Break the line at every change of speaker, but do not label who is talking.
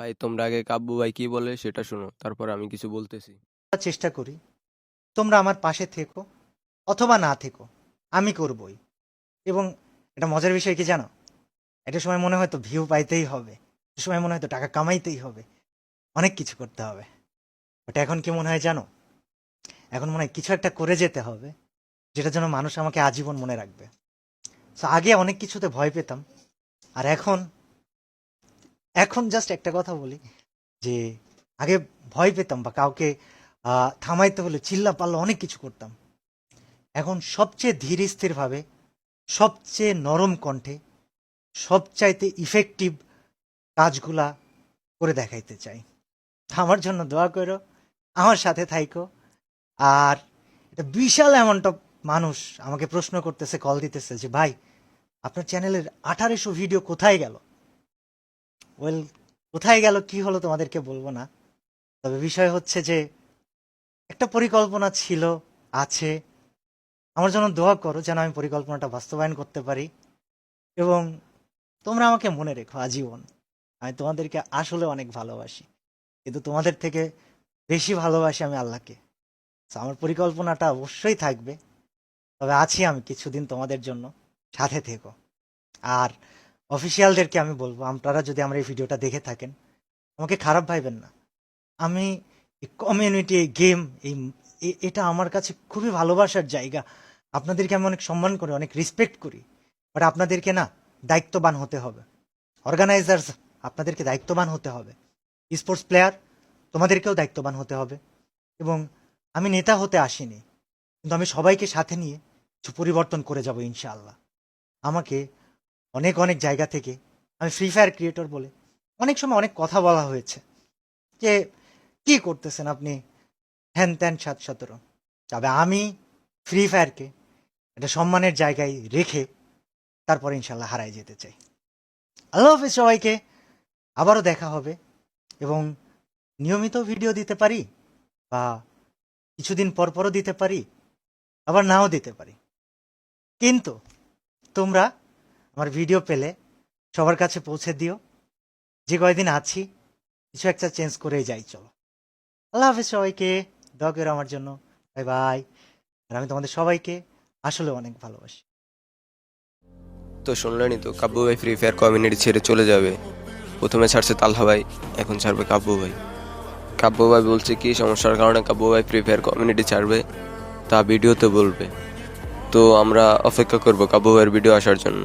ভাই, তোমরা আগে কাব্বু ভাই কি বলে সেটা শোনো, তারপর আমি কিছু বলতেছি।
চেষ্টা করি, তোমরা আমার পাশে থেকো অথবা না থেকো, আমি করবই। এবং এটা মজার বিষয় কি জানো? একটা সময় মনে হয় তো ভিউ পাইতেই হবে সময় মনে হয় তো টাকা কামাইতেই হবে, অনেক কিছু করতে হবে। বাট এখন কি মনে হয় জানো? এখন মনে হয় কিছু একটা করে যেতে হবে, যেটা যেন মানুষ আমাকে আজীবন মনে রাখবে। তো আগে অনেক কিছুতে ভয় পেতাম, আর এখন এখন জাস্ট একটা কথা বলি, যে আগে ভয় পেতাম বা কাউকে থামাইতে হলে চিল্লা পাল্লা অনেক কিছু করতাম। এখন সবচেয়ে ধীর স্থিরভাবে সবচেয়ে নরম কণ্ঠে, সবচাইতে ইফেক্টিভ কাজগুলা করে দেখাইতে চাই। আমার জন্য দোয়া করো, আমার সাথে থাইকো। আর এটা বিশাল অ্যামাউন্ট অফ মানুষ আমাকে প্রশ্ন করতেছে কল দিতেছে যে, ভাই, আপনার চ্যানেলের আঠারোশো ভিডিও কোথায় গেল? ওয়েল কোথায় গেল, কি হলো তোমাদেরকে বলব না। তবে বিষয় হচ্ছে যে, একটা পরিকল্পনা ছিল, আছে। আমার জন্য দোয়া করো যেন আমি পরিকল্পনাটা বাস্তবায়ন করতে পারি। এবং তোমরা আমাকে মনে রেখো, আজীবন। আমি তোমাদেরকে আসলে অনেক ভালোবাসি। কিন্তু তোমাদের থেকে বেশি ভালোবাসি আমি আল্লাহকে। আমার পরিকল্পনাটা অবশ্যই থাকবে। তবে আছি আমি কিছুদিন তোমাদের জন্য। সাথে থেকো। আর অফিসিয়ালদেরকে আমি বলব আপনারা যদি আমার এই ভিডিওটা দেখে থাকেন, আমাকে খারাপ ভাইবেন না। আমি কমিউনিটি গেম এই এটা আমার কাছে খুবই ভালোবাসার জায়গা। আপনাদেরকে আমি অনেক সম্মান করি, অনেক রেসপেক্ট করি বাট আপনাদেরকে না, দায়িত্ববান হতে হবে। অর্গানাইজার্স আপনাদেরকে দায়িত্ববান হতে হবে। স্পোর্টস প্লেয়ার তোমাদেরকেও দায়িত্ববান হতে হবে। এবং আমি নেতা হতে আসিনি, কিন্তু আমি সবাইকে সাথে নিয়ে কিছু পরিবর্তন করে যাব ইনশাআল্লাহ। আমাকে অনেক অনেক জায়গা থেকে, আমি ফ্রি ফায়ার ক্রিয়েটর বলে অনেক সময় অনেক কথা বলা হয়েছে যে, কি করতেছেন আপনি? হ্যান ত্যান সাত সতেরো। তবে আমি ফ্রি ফায়ারকে একটা সম্মানের জায়গায় রেখে তারপরে ইনশাল্লাহ হারাই যেতে চাই। আল্লাহ হাফিজ সবাইকে আবারও দেখা হবে এবং নিয়মিত ভিডিও দিতে পারি বা কিছুদিন পর পরও দিতে পারি, আবার নাও দিতে পারি। কিন্তু তোমরা আমার ভিডিও পেলে সবার কাছে পৌঁছে দিও। যে কয়দিন আছি, কিছু একটা চেঞ্জ করেই যাই, চলো। আল্লাহ হাফিজ সবাইকে, দোয়া আমার জন্য। Bye bye. আর আমি তোমাদের সবাইকে আসলে অনেক ভালোবাসি।
তো শুনলেনই তো কাব্বু ভাই ফ্রি ফায়ার কমিউনিটি ছেড়ে চলে যাবে। প্রথমে ছাড়ছে তালহা ভাই, এখন ছাড়বে কাব্বু ভাই। কাব্বু ভাই বলছে কি, সমস্যার কারণে কাব্বু ভাই ফ্রি ফায়ার কমিউনিটি ছাড়বে, তা ভিডিওতে বলবে। তো আমরা অপেক্ষা করব কাব্বু ভাইয়ের ভিডিও আসার জন্য।